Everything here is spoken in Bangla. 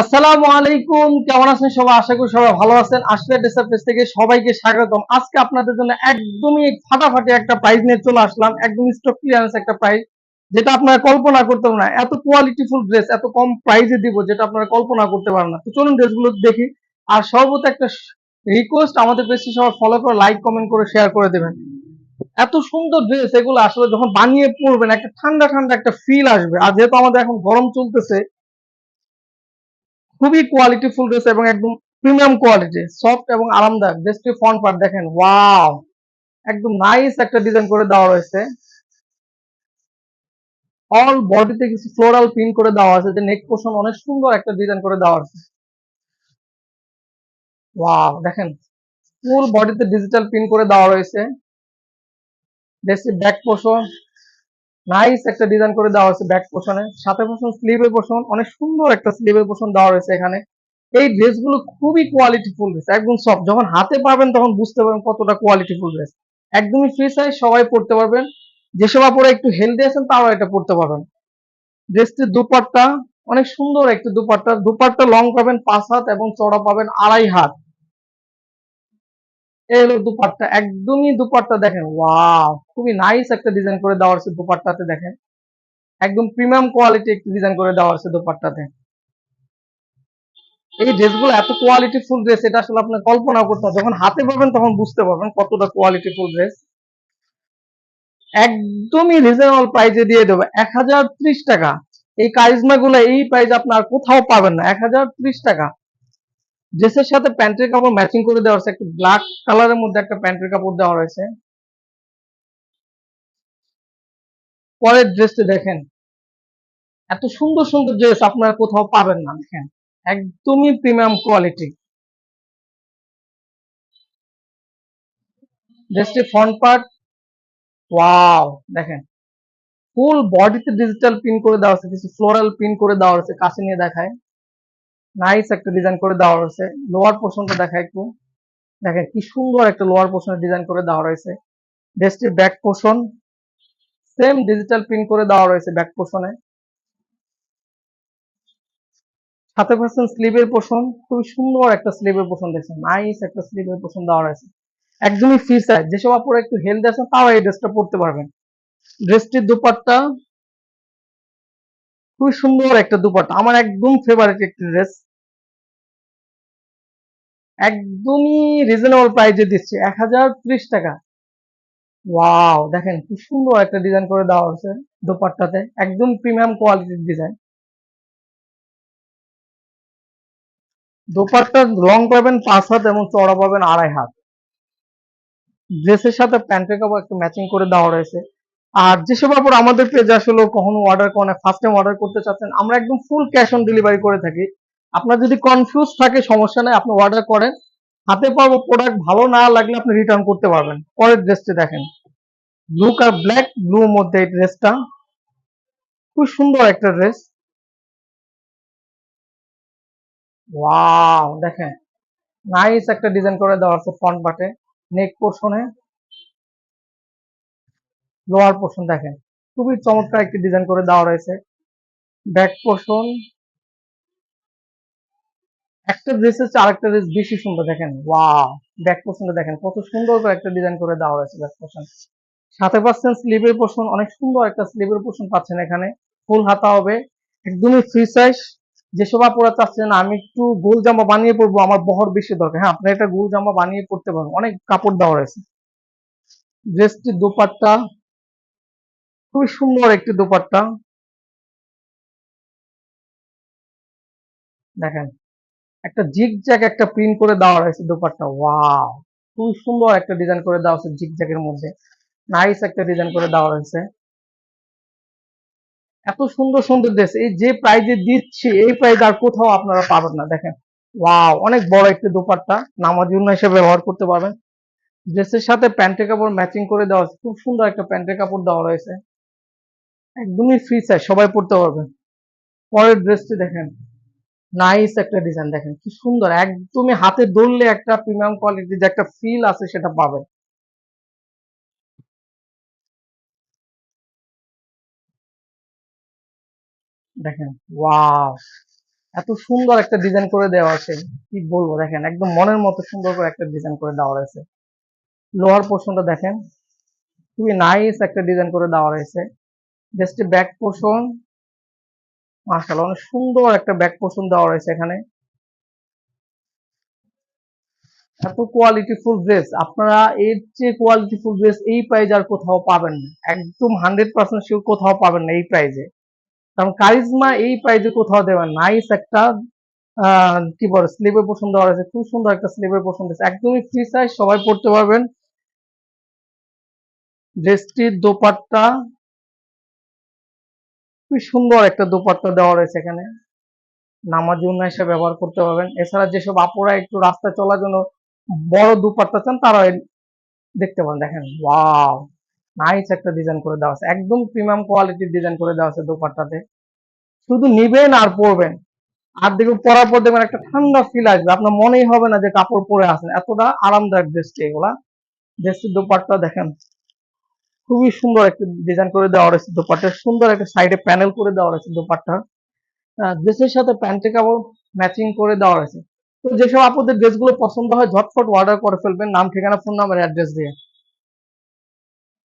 আসসালামু আলাইকুম। কেমন আছেন সবাই? আশা করি সবাই ভালো আছেন। আসলে ডেসার্ট থেকে সবাইকে স্বাগতম। আজকে আপনাদের জন্য একদমই ফাটাফাটি একটা প্রাইস নিয়ে চলে আসলাম। একদম স্টক ক্লিয়ারেন্স একটা প্রাইস যেটা আপনারা কল্পনা করতে পারেন না। এত কোয়ালিটিফুল ড্রেস এত কম প্রাইসে দিব, যেটা আপনারা কল্পনা করতে পারেন না। তো চলুন ড্রেসগুলো দেখি। আর সর্বত একটা রিকোয়েস্ট আমাদের বেশি সবাই ফলো করে লাইক কমেন্ট করে শেয়ার করে দেবেন। এত সুন্দর ড্রেস এগুলো আসলে যখন বানিয়ে পড়বেন একটা ঠান্ডা ঠান্ডা একটা ফিল আসবে। আর যেহেতু আমাদের এখন গরম চলতেছে খুবই কোয়ালিটি ফুল ড্রেস এবং একদম প্রিমিয়াম কোয়ালিটি সফট এবং আরামদায়ক। ড্রেসটি ফ্রন্ট পার্ট দেখেন ওয়াও একদম নাইস একটা ডিজাইন করে দেওয়া রয়েছে। অল বডিতে কিছু ফ্লোরাল প্রিন্ট করে দেওয়া আছে, যে নেক পোর্শন অনেক সুন্দর একটা ডিজাইন করে দেওয়া আছে। ওয়াও দেখেন ফুল বডিতে ডিজিটাল প্রিন্ট করে দেওয়া রয়েছে। ড্রেসটি ব্যাক পোর্শন নাইস একটা ডিজাইন করে দেওয়া হয়েছে ব্যাক পোর্শনে সাথে পোর্শন স্লিভের পোর্শন অনেক সুন্দর একটা স্লিভের পোর্শন দেওয়া হয়েছে এখানে। এই ড্রেসগুলো খুবই কোয়ালিটিফুল ড্রেস একদম সফট যখন হাতে পাবেন তখন বুঝতে পারবেন কতটা কোয়ালিটিফুল ড্রেস একদমই ফ্রি সাইজ সবাই পড়তে পারবেন। যেসব আপুরা একটু হেলদি আছেন, তারাও এটা পড়তে পারবেন। ড্রেসটির দুপাট্টা, অনেক সুন্দর একটি দুপাট্টা। দুপাট্টা লং পাবেন পাঁচ হাত এবং চড়া পাবেন আড়াই হাত। এই হলো দুপাট্টা, একদমই দুপাট্টা দেখেন ওয়াও খুবই নাইস একটা ডিজাইন করে দেওয়া আছে দুপাট্টাতে দেখেন। একদম প্রিমিয়াম কোয়ালিটি একটি ডিজাইন করে দেওয়া আছে দুপাট্টাতে। এই ড্রেসগুলো এত কোয়ালিটি ফুল ড্রেস এটা আসলে আপনি কল্পনা করতে হবে। যখন হাতে পাবেন তখন বুঝতে পারবেন কতটা কোয়ালিটি ফুল ড্রেস একদমই রিজনেবল প্রাইসে দিয়ে দেবো, এক হাজার ত্রিশ টাকা। এই কারিজমা গুলো এই প্রাইস আপনার কোথাও পাবেন না, এক হাজার ত্রিশ টাকা। ড্রেসের সাথে প্যান্টের কাপড় ম্যাচিং করে দেওয়া হয়েছে, একটা ব্ল্যাক কালারের মধ্যে একটা প্যান্টের কাপড় দেওয়া রয়েছে পরের ড্রেসটি দেখেন। এত সুন্দর সুন্দর ড্রেস আপনারা কোথাও পাবেন না, দেখেন। একদমই প্রিমিয়াম কোয়ালিটি ড্রেসটি ফ্রন্ট পার্ট ওয়াও দেখেন। ফুল বডিতে ডিজিটাল প্রিন্ট করে দেওয়া আছে কিছু ফ্লোরাল প্রিন্ট করে দেওয়া হয়েছে, কাছে নিয়ে দেখায়। নাইস একটা ডিজাইন করে দেওয়া হয়েছে। লোয়ার পোর্শনটা দেখায় একটু। দেখেন কি সুন্দর একটা লোয়ার পোর্শনের ডিজাইন করে দেওয়া রয়েছে। ড্রেসটির back portion same digital print করে দেওয়া রয়েছে ব্যাক পোর্শনে সাথে পার্সেন্ট স্লিভের পোর্শন খুবই সুন্দর একটা স্লিভের পোর্শন দেখছেন। নাইস একটা স্লিভের পোর্শন দেওয়া রয়েছে। একদমই ফ্রি সাইজ যেসব আপুরা একটু হেলদি আছেন তাও এই ড্রেসটা পরতে পারবেন। ড্রেসটির দুপাট্টা। খুবই সুন্দর একটা দুপাট্টা। আমার একদম ফেভারিট একটি ড্রেস একদমই রিজনেবল প্রাইসে দিচ্ছে। এক হাজার ত্রিশ টাকা। ওয়াও দেখেন খুব সুন্দর একটা ডিজাইন করে দেওয়া হয়েছে দোপাট্টাতে। একদম প্রিমিয়াম কোয়ালিটির ডিজাইন দোপাট্টার লং পাবেন পাঁচ হাত এবং চড়া পাবেন আড়াই হাত। ড্রেসের সাথে প্যান্টের কাপড় একটু ম্যাচিং করে দেওয়া রয়েছে। আর যেসব কাপড় আমাদের পেজে আসলে কখনো অর্ডার করেন ফার্স্ট টাইম অর্ডার করতে চাচ্ছেন, আমরা একদম ফুল ক্যাশ অন ডেলিভারি করে থাকি। আপনার যদি কনফিউজ থাকে, সমস্যা নাই, আপনি অর্ডার করেন। হাতে পাবো প্রোডাক্ট ভালো না লাগলে আপনি রিটার্ন করতে পারবেন। পরের ড্রেসটি দেখেন। ব্লু কার ব্ল্যাক ব্লু মধ্যে এই ড্রেসটা খুব সুন্দর একটা ড্রেস ওয়াও দেখেন। নাইস একটা ডিজাইন করে দেওয়া আছে ফ্রন্ট পার্টে নেক পোর্শনে লোয়ার পোর্শন দেখেন। খুবই চমৎকার একটি ডিজাইন করে দেওয়া রয়েছে। ব্যাক পোর্শন একটা ড্রেসের চেয়ে আরেকটা ড্রেস বেশি সুন্দর, দেখেন। ওয়াও ব্যাক পোর্শনটা দেখেন, কত সুন্দর করে একটা ডিজাইন করে দেওয়া হয়েছে ব্যাক পোর্শন সাথে পাচ্ছেন স্লিভের পোর্শন অনেক সুন্দর একটা স্লিভের পোর্শন পাচ্ছেন এখানে। ফুল হাতা হবে, একদমই ফ্রি সাইজ যেসব আপুরা চাচ্ছেন, আমি একটু গোল জামা বানিয়ে পরবো, আমার বহর বেশি দরকার। হ্যাঁ আপনি একটা গোল জামা বানিয়ে পড়তে পারবেন অনেক কাপড় দেওয়া রয়েছে। ড্রেসটি দোপাট্টা, খুবই সুন্দর একটি দোপাট্টা। দেখেন একটা জিগ জ্যাক একটা প্রিন্ট করে দেওয়া রয়েছে দোপাট্টা। ওয়াও খুবই সুন্দর একটা ডিজাইন করে দেওয়া হয়েছে জিগ জ্যাকের মধ্যে। নাইস একটা ডিজাইন করে দেওয়া রয়েছে। এত সুন্দর সুন্দর ড্রেস এই যে প্রাইজে দিচ্ছি, এই প্রাইজ আর কোথাও আপনারা পাবেন না, দেখেন। ওয়াও অনেক বড় একটি দোপাট্টা। নামাজ জন্য হিসেবে ব্যবহার করতে পারবেন। ড্রেসের সাথে প্যান্টের কাপড় ম্যাচিং করে দেওয়া আছে খুব সুন্দর একটা প্যান্টের কাপড় দেওয়া রয়েছে। একদমই ফ্রি সাইজ সবাই পড়তে পারবেন পরের ড্রেসটি দেখেন। নাইস একটা ডিজাইন দেখেন কি সুন্দর, একদমই হাতে ধরলে একটা প্রিমিয়াম কোয়ালিটির যে একটা ফিল আছে সেটা পাবেন। দেখেন ওয়াও এত সুন্দর একটা ডিজাইন করে দেওয়া আছে, কি বলব, দেখেন একদম মনের মতো সুন্দর করে একটা ডিজাইন করে দেওয়া রয়েছে। লোয়ার পোর্শনটা দেখেন, খুবই নাইস একটা ডিজাইন করে দেওয়া রয়েছে। জাস্ট ব্যাক পোর্শন মার্শাল অনেক সুন্দর একটা ব্যাক পোর্শন দেওয়া রয়েছে এখানে। এত কোয়ালিটিফুল ড্রেস আপনারা এর চেয়ে কোয়ালিটিফুল ড্রেস এই প্রাইজ আর কোথাও পাবেন না। একদম হান্ড্রেড পার্সেন্ট শিওর কোথাও পাবেন না এই প্রাইজে কারণ কারিজমা এই প্রাইজে কোথাও দেবেন নাইস একটা কি বলে স্লিভের পোর্শন দেওয়া রয়েছে। খুব সুন্দর একটা স্লিভের পোর্শন দিয়েছে একদমই ফ্রি সাইজ সবাই পড়তে পারবেন। ড্রেসটির দোপাট্টা খুবই সুন্দর একটা দোপাট্টা দেওয়া রয়েছে এখানে। নামাজ এসে ব্যবহার করতে পারবেন। এছাড়া যেসব আপুরা একটু রাস্তায় চলার জন্য বড় দুপাট্টা চান তারা দেখতে পারেন, দেখেন, ওয়াও! নাইস একটা ডিজাইন করে দেওয়া আছে। একদম প্রিমিয়াম কোয়ালিটির ডিজাইন করে দেওয়া আছে দোপাট্টাতে। শুধু নিবেন আর পরবেন। আর দেখবেন পরার পর দেখবেন একটা ঠান্ডা ফিল আসবে। আপনার মনেই হবে না যে কাপড় পরে আছেন। এতটা আরামদায়ক ড্রেসটি এগুলা। ড্রেসটির দোপাট্টা, দেখেন খুবই সুন্দর একটা ডিজাইন করে দেওয়া রয়েছে দোপাট্টা। সুন্দর একটা সাইডে প্যানেল করে দেওয়া রয়েছে দোপাট্টা। ড্রেসের সাথে প্যান্টে কাপড় ম্যাচিং করে দেওয়া রয়েছে। তো যেসব আপনাদের ড্রেসগুলো পছন্দ হয় ঝটফট অর্ডার করে ফেলবেন। নাম, ঠিকানা ফোন নাম্বার অ্যাড্রেস দিয়ে।